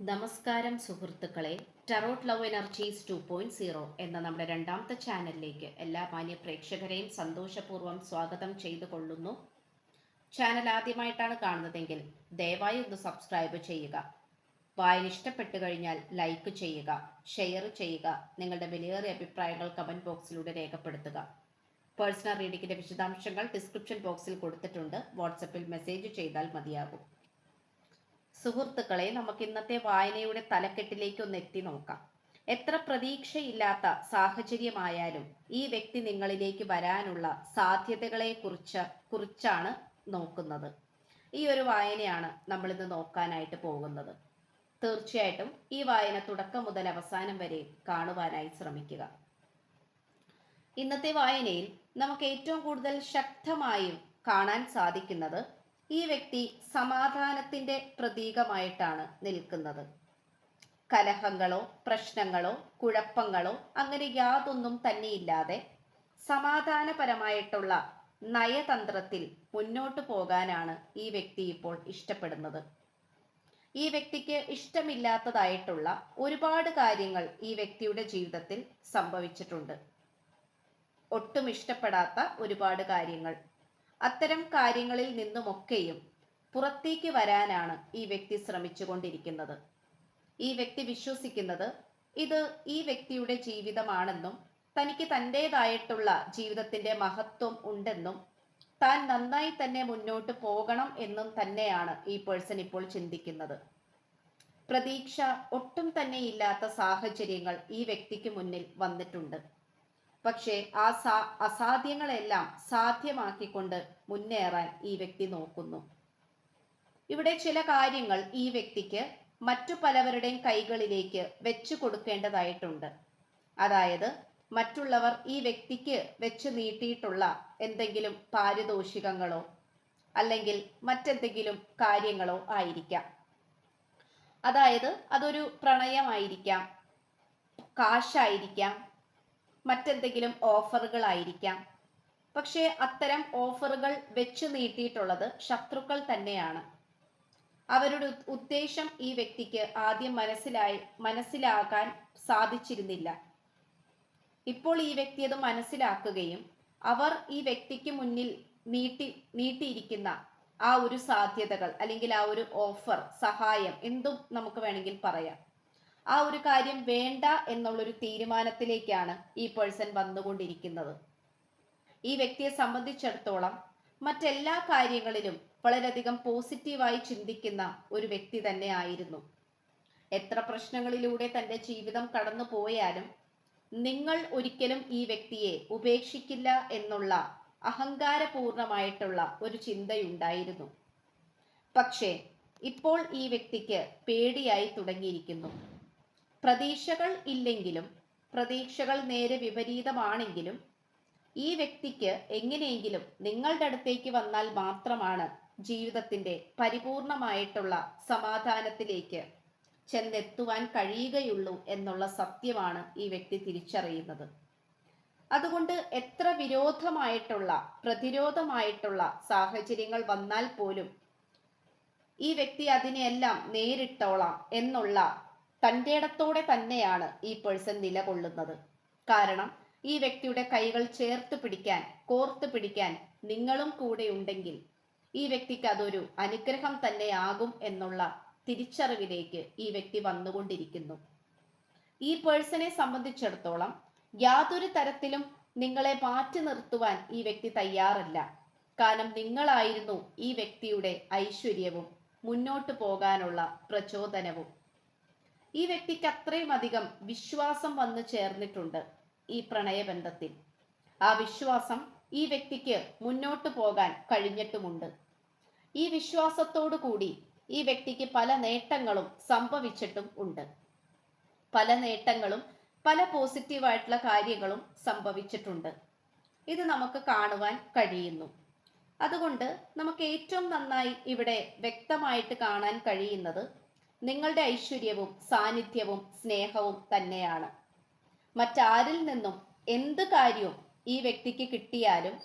നമസ്കാരം സുഹൃത്തുക്കളെ. Tarot love energies two point zero എന്ന നമ്മുടെ രണ്ടാമത്തെ ചാനലിലേക്ക് എല്ലാ മാന്യ പ്രേക്ഷകരെയും സന്തോഷപൂർവം സ്വാഗതം ചെയ്തു കൊള്ളുന്നു ചാനൽ ആദ്യമായിട്ടാണ് കാണുന്നതെങ്കിൽ ദയവായി ഒന്ന് സബ്സ്ക്രൈബ് ചെയ്യുക. വായന ഇഷ്ടപ്പെട്ടു കഴിഞ്ഞാൽ ലൈക്ക് ചെയ്യുക ഷെയർ ചെയ്യുക നിങ്ങളുടെ വിലയേറിയ അഭിപ്രായങ്ങൾ കമന്റ് ബോക്സിലൂടെ രേഖപ്പെടുത്തുക. പേഴ്സണൽ റീഡിങ്ങിന്റെ വിശദാംശങ്ങൾ ഡിസ്ക്രിപ്ഷൻ ബോക്സിൽ കൊടുത്തിട്ടുണ്ട്. വാട്സപ്പിൽ മെസ്സേജ് ചെയ്താൽ മതിയാകും. സുഹൃത്തുക്കളെ നമുക്ക് ഇന്നത്തെ വായനയുടെ തലക്കെട്ടിലേക്ക് ഒന്ന് എത്തി നോക്കാം. എത്ര പ്രതീക്ഷയില്ലാത്ത സാഹചര്യമായാലും ഈ വ്യക്തി നിങ്ങളിലേക്ക് വരാനുള്ള സാധ്യതകളെ കുറിച്ച് കുറിച്ചാണ് നോക്കുന്നത്. ഈ ഒരു വായനയാണ് നമ്മൾ ഇന്ന് നോക്കാനായിട്ട് പോകുന്നത്. തീർച്ചയായിട്ടും ഈ വായന തുടക്കം മുതൽ അവസാനം വരെ കാണുവാനായി ശ്രമിക്കുക. ഇന്നത്തെ വായനയിൽ നമുക്ക് ഏറ്റവും കൂടുതൽ ശക്തമായും കാണാൻ സാധിക്കുന്നത് ഈ വ്യക്തി സമാധാനത്തിന്റെ പ്രതീകമായിട്ടാണ് നിൽക്കുന്നത്. കലഹങ്ങളോ പ്രശ്നങ്ങളോ കുഴപ്പങ്ങളോ അങ്ങനെ യാതൊന്നും തന്നെയില്ലാതെ സമാധാനപരമായിട്ടുള്ള നയതന്ത്രത്തിൽ മുന്നോട്ട് പോകാനാണ് ഈ വ്യക്തി ഇപ്പോൾ ഇഷ്ടപ്പെടുന്നത്. ഈ വ്യക്തിക്ക് ഇഷ്ടമില്ലാത്തതായിട്ടുള്ള ഒരുപാട് കാര്യങ്ങൾ ഈ വ്യക്തിയുടെ ജീവിതത്തിൽ സംഭവിച്ചിട്ടുണ്ട്. ഒട്ടും ഇഷ്ടപ്പെടാത്ത ഒരുപാട് കാര്യങ്ങൾ അത്തരം കാര്യങ്ങളിൽ നിന്നുമൊക്കെയും പുറത്തേക്ക് വരാനാണ് ഈ വ്യക്തി ശ്രമിച്ചുകൊണ്ടിരിക്കുന്നത്. ഈ വ്യക്തി വിശ്വസിക്കുന്നത് ഇത് ഈ വ്യക്തിയുടെ ജീവിതമാണെന്നും തനിക്ക് തന്റെതായിട്ടുള്ള ജീവിതത്തിന്റെ മഹത്വം ഉണ്ടെന്നും താൻ നന്നായി തന്നെ മുന്നോട്ട് പോകണം എന്നും തന്നെയാണ് ഈ പേഴ്സൺ ഇപ്പോൾ ചിന്തിക്കുന്നത്. പ്രതീക്ഷ ഒട്ടും തന്നെ ഇല്ലാത്ത സാഹചര്യങ്ങൾ ഈ വ്യക്തിക്ക് മുന്നിൽ വന്നിട്ടുണ്ട്. പക്ഷേ ആ സാ അസാധ്യങ്ങളെല്ലാം സാധ്യമാക്കിക്കൊണ്ട് മുന്നേറാൻ ഈ വ്യക്തി നോക്കുന്നു. ഇവിടെ ചില കാര്യങ്ങൾ ഈ വ്യക്തിക്ക് മറ്റു പലവരുടെയും കൈകളിലേക്ക് വെച്ചു കൊടുക്കേണ്ടതായിട്ടുണ്ട്. അതായത് മറ്റുള്ളവർ ഈ വ്യക്തിക്ക് വെച്ച് നീട്ടിയിട്ടുള്ള എന്തെങ്കിലും പാരിതോഷികങ്ങളോ അല്ലെങ്കിൽ മറ്റെന്തെങ്കിലും കാര്യങ്ങളോ ആയിരിക്കാം. അതായത് അതൊരു പ്രണയമായിരിക്കാം കാശായിരിക്കാം മറ്റെന്തെങ്കിലും ഓഫറുകളായിരിക്കാം. പക്ഷേ അത്തരം ഓഫറുകൾ വെച്ചു നീട്ടിയിട്ടുള്ളത് ശത്രുക്കൾ തന്നെയാണ്. അവരുടെ ഉദ്ദേശം ഈ വ്യക്തിക്ക് ആദ്യം മനസ്സിലായി മനസ്സിലാക്കാൻ സാധിച്ചിരുന്നില്ല. ഇപ്പോൾ ഈ വ്യക്തി അത് മനസ്സിലാക്കുകയും അവർ ഈ വ്യക്തിക്ക് മുന്നിൽ നീട്ടി നീട്ടിയിരിക്കുന്ന ആ ഒരു സാധ്യതകൾ അല്ലെങ്കിൽ ആ ഒരു ഓഫർ സഹായം എന്തും നമുക്ക് വേണമെങ്കിൽ പറയാം. ആ ഒരു കാര്യം വേണ്ട എന്നുള്ളൊരു തീരുമാനത്തിലേക്കാണ് ഈ പേഴ്സൺ വന്നുകൊണ്ടിരിക്കുന്നത്. ഈ വ്യക്തിയെ സംബന്ധിച്ചിടത്തോളം മറ്റെല്ലാ കാര്യങ്ങളിലും വളരെയധികം പോസിറ്റീവായി ചിന്തിക്കുന്ന ഒരു വ്യക്തി തന്നെ ആയിരുന്നു. എത്ര പ്രശ്നങ്ങളിലൂടെ തന്റെ ജീവിതം കടന്നു പോയാലും നിങ്ങൾ ഒരിക്കലും ഈ വ്യക്തിയെ ഉപേക്ഷിക്കില്ല എന്നുള്ള അഹങ്കാരപൂർണമായിട്ടുള്ള ഒരു ചിന്തയുണ്ടായിരുന്നു. പക്ഷേ ഇപ്പോൾ ഈ വ്യക്തിക്ക് പേടിയായി തുടങ്ങിയിരിക്കുന്നു. പ്രതീക്ഷകൾ ഇല്ലെങ്കിലും പ്രതീക്ഷകൾ നേരെ വിപരീതമാണെങ്കിലും ഈ വ്യക്തിക്ക് എങ്ങനെയെങ്കിലും നിങ്ങളുടെ അടുത്തേക്ക് വന്നാൽ മാത്രമാണ് ജീവിതത്തിന്റെ പരിപൂർണമായിട്ടുള്ള സമാധാനത്തിലേക്ക് ചെന്നെത്തുവാൻ കഴിയുകയുള്ളൂ എന്നുള്ള സത്യമാണ് ഈ വ്യക്തി തിരിച്ചറിയുന്നത്. അതുകൊണ്ട് എത്ര വിരോധമായിട്ടുള്ള പ്രതിരോധമായിട്ടുള്ള സാഹചര്യങ്ങൾ വന്നാൽ പോലും ഈ വ്യക്തി അതിനെയെല്ലാം നേരിട്ടോളാം എന്നുള്ള തന്റെ ഇടത്തോടെ തന്നെയാണ് ഈ പേഴ്സൺ നിലകൊള്ളുന്നത്. കാരണം ഈ വ്യക്തിയുടെ കൈകൾ ചേർത്ത് പിടിക്കാൻ കോർത്ത് പിടിക്കാൻ നിങ്ങളും കൂടെ ഉണ്ടെങ്കിൽ ഈ വ്യക്തിക്ക് അതൊരു അനുഗ്രഹം തന്നെയാകും എന്നുള്ള തിരിച്ചറിവിലേക്ക് ഈ വ്യക്തി വന്നുകൊണ്ടിരിക്കുന്നു. ഈ പേഴ്സണെ സംബന്ധിച്ചിടത്തോളം യാതൊരു തരത്തിലും നിങ്ങളെ മാറ്റി നിർത്തുവാൻ ഈ വ്യക്തി തയ്യാറല്ല. കാരണം നിങ്ങളായിരുന്നു ഈ വ്യക്തിയുടെ ഐശ്വര്യവും മുന്നോട്ട് പോകാനുള്ള പ്രചോദനവും. ഈ വ്യക്തിക്ക് അത്രയും അധികം വിശ്വാസം വന്നു ചേർന്നിട്ടുണ്ട് ഈ പ്രണയബന്ധത്തിൽ. ആ വിശ്വാസം ഈ വ്യക്തിക്ക് മുന്നോട്ട് പോകാൻ കഴിഞ്ഞിട്ടുമുണ്ട്. ഈ വിശ്വാസത്തോടു കൂടി ഈ വ്യക്തിക്ക് പല നേട്ടങ്ങളും സംഭവിച്ചിട്ടും ഉണ്ട്. പല നേട്ടങ്ങളും പല പോസിറ്റീവായിട്ടുള്ള കാര്യങ്ങളും സംഭവിച്ചിട്ടുണ്ട്. ഇത് നമുക്ക് കാണുവാൻ കഴിയുന്നു. അതുകൊണ്ട് നമുക്ക് ഏറ്റവും നന്നായി ഇവിടെ വ്യക്തമായിട്ട് കാണാൻ കഴിയുന്നത് നിങ്ങളുടെ ഐശ്വര്യവും സാന്നിധ്യവും സ്നേഹവും തന്നെയാണ്. മറ്റാരിൽ നിന്നും എന്ത് കാര്യവും ഈ വ്യക്തിക്ക് കിട്ടിയാലും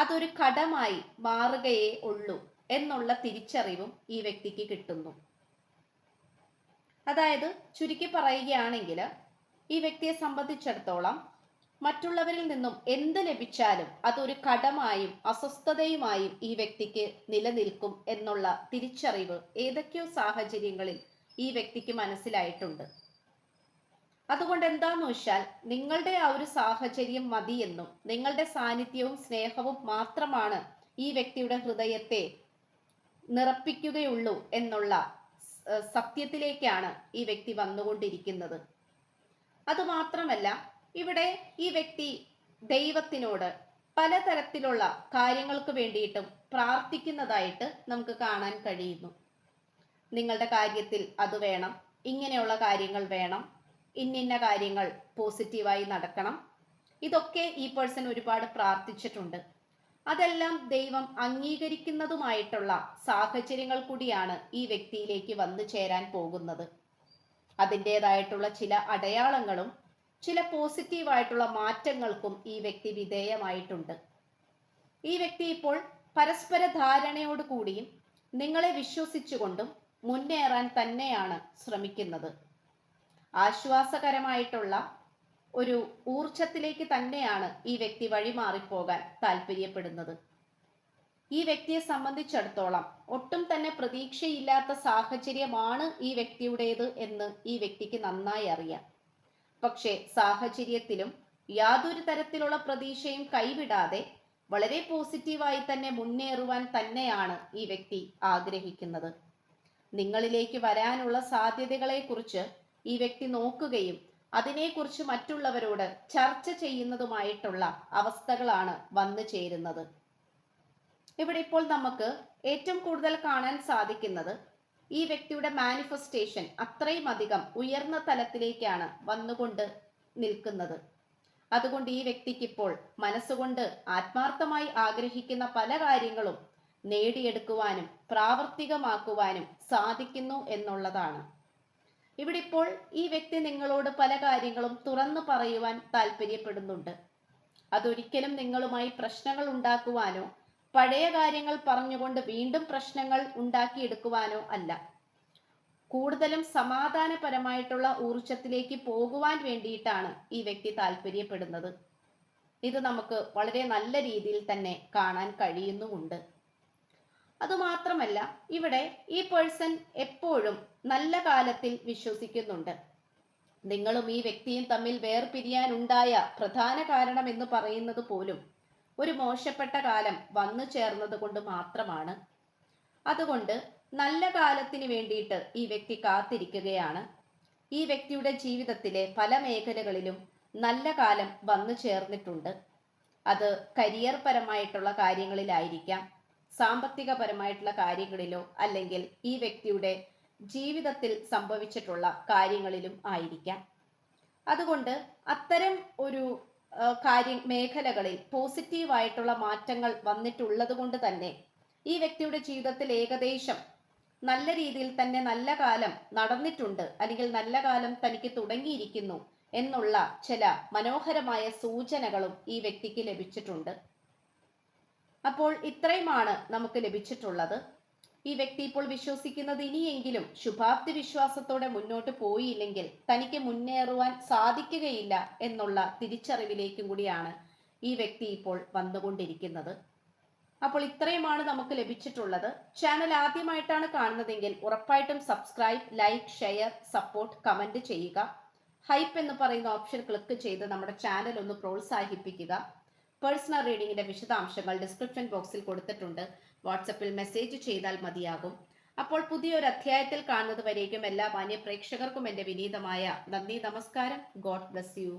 അതൊരു കടമായി മാറുകയേ ഉള്ളൂ എന്നുള്ള തിരിച്ചറിവും ഈ വ്യക്തിക്ക് കിട്ടുന്നു. അതായത് ചുരുക്കി പറയുകയാണെങ്കിൽ ഈ വ്യക്തിയെ സംബന്ധിച്ചിടത്തോളം മറ്റുള്ളവരിൽ നിന്നും എന്ത് ലഭിച്ചാലും അതൊരു കടമായും അസ്വസ്ഥതയുമായും ഈ വ്യക്തിക്ക് നിലനിൽക്കും എന്നുള്ള തിരിച്ചറിവ് ഏതൊക്കെയോ സാഹചര്യങ്ങളിൽ ഈ വ്യക്തിക്ക് മനസ്സിലായിട്ടുണ്ട്. അതുകൊണ്ട് എന്താന്ന് വെച്ചാൽ നിങ്ങളുടെ ആ ഒരു സാഹചര്യം മതിയെന്നും നിങ്ങളുടെ സാന്നിധ്യവും സ്നേഹവും മാത്രമാണ് ഈ വ്യക്തിയുടെ ഹൃദയത്തെ നിറപ്പിക്കുകയുള്ളൂ എന്നുള്ള സത്യത്തിലേക്കാണ് ഈ വ്യക്തി വന്നുകൊണ്ടിരിക്കുന്നത്. അതുമാത്രമല്ല ഇവിടെ ഈ വ്യക്തി ദൈവത്തിനോട് പലതരത്തിലുള്ള കാര്യങ്ങൾക്ക് വേണ്ടിയിട്ടും പ്രാർത്ഥിക്കുന്നതായിട്ട് നമുക്ക് കാണാൻ കഴിയുന്നു. നിങ്ങളുടെ കാര്യത്തിൽ അത് വേണം. ഇങ്ങനെയുള്ള കാര്യങ്ങൾ വേണം. ഇന്നിന്ന കാര്യങ്ങൾ പോസിറ്റീവായി നടക്കണം. ഇതൊക്കെ ഈ പേഴ്സൺ ഒരുപാട് പ്രാർത്ഥിച്ചിട്ടുണ്ട്. അതെല്ലാം ദൈവം അംഗീകരിക്കുന്നതുമായിട്ടുള്ള സാഹചര്യങ്ങൾ കൂടിയാണ് ഈ വ്യക്തിയിലേക്ക് വന്നു ചേരാൻ പോകുന്നത്. അതിന്റെതായിട്ടുള്ള ചില അടയാളങ്ങളും ചില പോസിറ്റീവായിട്ടുള്ള മാറ്റങ്ങൾക്കും ഈ വ്യക്തി വിധേയമായിട്ടുണ്ട്. ഈ വ്യക്തി ഇപ്പോൾ പരസ്പര ധാരണയോട് കൂടിയും നിങ്ങളെ വിശ്വസിച്ചുകൊണ്ടും മുന്നേറാൻ തന്നെയാണ് ശ്രമിക്കുന്നത്. ആശ്വാസകരമായിട്ടുള്ള ഒരു ഊർജത്തിലേക്ക് തന്നെയാണ് ഈ വ്യക്തി വഴിമാറിപ്പോകാൻ താല്പര്യപ്പെടുന്നത്. ഈ വ്യക്തിയെ സംബന്ധിച്ചിടത്തോളം ഒട്ടും തന്നെ പ്രതീക്ഷയില്ലാത്ത സാഹചര്യമാണ് ഈ വ്യക്തിയുടേത് എന്ന് ഈ വ്യക്തിക്ക് നന്നായി അറിയാം. പക്ഷേ സാഹചര്യത്തിലും യാതൊരു തരത്തിലുള്ള പ്രതീക്ഷയും കൈവിടാതെ വളരെ പോസിറ്റീവായി തന്നെ മുന്നേറുവാൻ തന്നെയാണ് ഈ വ്യക്തി ആഗ്രഹിക്കുന്നത്. നിങ്ങളിലേക്ക് വരാനുള്ള സാധ്യതകളെ കുറിച്ച് ഈ വ്യക്തി നോക്കുകയും അതിനെക്കുറിച്ച് മറ്റുള്ളവരോട് ചർച്ച ചെയ്യുന്നതുമായിട്ടുള്ള അവസ്ഥകളാണ് വന്നു ചേരുന്നത്. ഇവിടെ ഇപ്പോൾ നമുക്ക് ഏറ്റവും കൂടുതൽ കാണാൻ സാധിക്കുന്നത് ഈ വ്യക്തിയുടെ മാനിഫെസ്റ്റേഷൻ അത്രയും അധികം ഉയർന്ന തലത്തിലേക്കാണ് വന്നുകൊണ്ട് നിൽക്കുന്നത്. അതുകൊണ്ട് ഈ വ്യക്തിക്ക് ഇപ്പോൾ മനസ്സുകൊണ്ട് ആത്മാർത്ഥമായി ആഗ്രഹിക്കുന്ന പല കാര്യങ്ങളും നേടിയെടുക്കുവാനും പ്രാവർത്തികമാക്കുവാനും സാധിക്കുന്നു എന്നുള്ളതാണ്. ഇവിടെ ഇപ്പോൾ ഈ വ്യക്തി നിങ്ങളോട് പല കാര്യങ്ങളും തുറന്നു പറയുവാൻ താല്പര്യപ്പെടുന്നുണ്ട് അതൊരിക്കലും നിങ്ങളുമായി പ്രശ്നങ്ങൾ ഉണ്ടാക്കുവാനോ പഴയ കാര്യങ്ങൾ പറഞ്ഞുകൊണ്ട് വീണ്ടും പ്രശ്നങ്ങൾ ഉണ്ടാക്കിയെടുക്കുവാനോ അല്ല. കൂടുതലും സമാധാനപരമായിട്ടുള്ള ഊർജത്തിലേക്ക് പോകുവാൻ വേണ്ടിയിട്ടാണ് ഈ വ്യക്തി താല്പര്യപ്പെടുന്നത് ഇത് നമുക്ക് വളരെ നല്ല രീതിയിൽ തന്നെ കാണാൻ കഴിയുന്നുമുണ്ട്. അതുമാത്രമല്ല ഇവിടെ ഈ പേഴ്സൺ എപ്പോഴും നല്ല കാലത്തിൽ വിശ്വസിക്കുന്നുണ്ട്. നിങ്ങളും ഈ വ്യക്തിയും തമ്മിൽ വേർപിരിയാനുണ്ടായ പ്രധാന കാരണം എന്ന് പറയുന്നത് പോലും ഒരു മോശപ്പെട്ട കാലം വന്നു ചേർന്നത് കൊണ്ട് മാത്രമാണ്. അതുകൊണ്ട് നല്ല കാലത്തിന് വേണ്ടിയിട്ട് ഈ വ്യക്തി കാത്തിരിക്കുകയാണ്. ഈ വ്യക്തിയുടെ ജീവിതത്തിലെ പല മേഖലകളിലും നല്ല കാലം വന്നു ചേർന്നിട്ടുണ്ട്. അത് കരിയർ പരമായിട്ടുള്ള കാര്യങ്ങളിലായിരിക്കാം. സാമ്പത്തികപരമായിട്ടുള്ള കാര്യങ്ങളിലോ അല്ലെങ്കിൽ ഈ വ്യക്തിയുടെ ജീവിതത്തിൽ സംഭവിച്ചിട്ടുള്ള കാര്യങ്ങളിലും ആയിരിക്കാം. അതുകൊണ്ട് അത്തരം ഒരു കാര്യ മേഖലകളിൽ പോസിറ്റീവായിട്ടുള്ള മാറ്റങ്ങൾ വന്നിട്ടുള്ളത് കൊണ്ട് തന്നെ ഈ വ്യക്തിയുടെ ജീവിതത്തിൽ ഏകദേശം നല്ല രീതിയിൽ തന്നെ നല്ല കാലം നടന്നിട്ടുണ്ട് അല്ലെങ്കിൽ നല്ല കാലം തനിക്ക് തുടങ്ങിയിരിക്കുന്നു എന്നുള്ള ചില മനോഹരമായ സൂചനകളും ഈ വ്യക്തിക്ക് ലഭിച്ചിട്ടുണ്ട്. അപ്പോൾ ഇത്രയുമാണ് നമുക്ക് ലഭിച്ചിട്ടുള്ളത്. ഈ വ്യക്തി ഇപ്പോൾ വിശ്വസിക്കുന്നത് ഇനിയെങ്കിലും ശുഭാപ്തി വിശ്വാസത്തോടെ മുന്നോട്ട് പോയില്ലെങ്കിൽ തനിക്ക് മുന്നേറുവാൻ സാധിക്കുകയില്ല എന്നുള്ള തിരിച്ചറിവിലേക്കും കൂടിയാണ് ഈ വ്യക്തി ഇപ്പോൾ വന്നുകൊണ്ടിരിക്കുന്നത്. അപ്പോൾ ഇത്രയുമാണ് നമുക്ക് ലഭിച്ചിട്ടുള്ളത്. ചാനൽ ആദ്യമായിട്ടാണ് കാണുന്നതെങ്കിൽ ഉറപ്പായിട്ടും subscribe like share support comment ചെയ്യുക. ഹൈപ്പ് എന്ന് പറയുന്ന ഓപ്ഷൻ ക്ലിക്ക് ചെയ്ത് നമ്മുടെ ചാനൽ ഒന്ന് പ്രോത്സാഹിപ്പിക്കുക. പേഴ്സണൽ റീഡിങ്ങിന്റെ വിശദാംശങ്ങൾ ഡിസ്ക്രിപ്ഷൻ ബോക്സിൽ കൊടുത്തിട്ടുണ്ട്. വാട്സപ്പിൽ മെസ്സേജ് ചെയ്താൽ മതിയാകും. അപ്പോൾ പുതിയൊരു അധ്യായത്തിൽ കാണുന്നത് വരേക്കും എല്ലാ മാന്യ പ്രേക്ഷകർക്കും എന്റെ വിനീതമായ നന്ദി നമസ്കാരം. God bless you.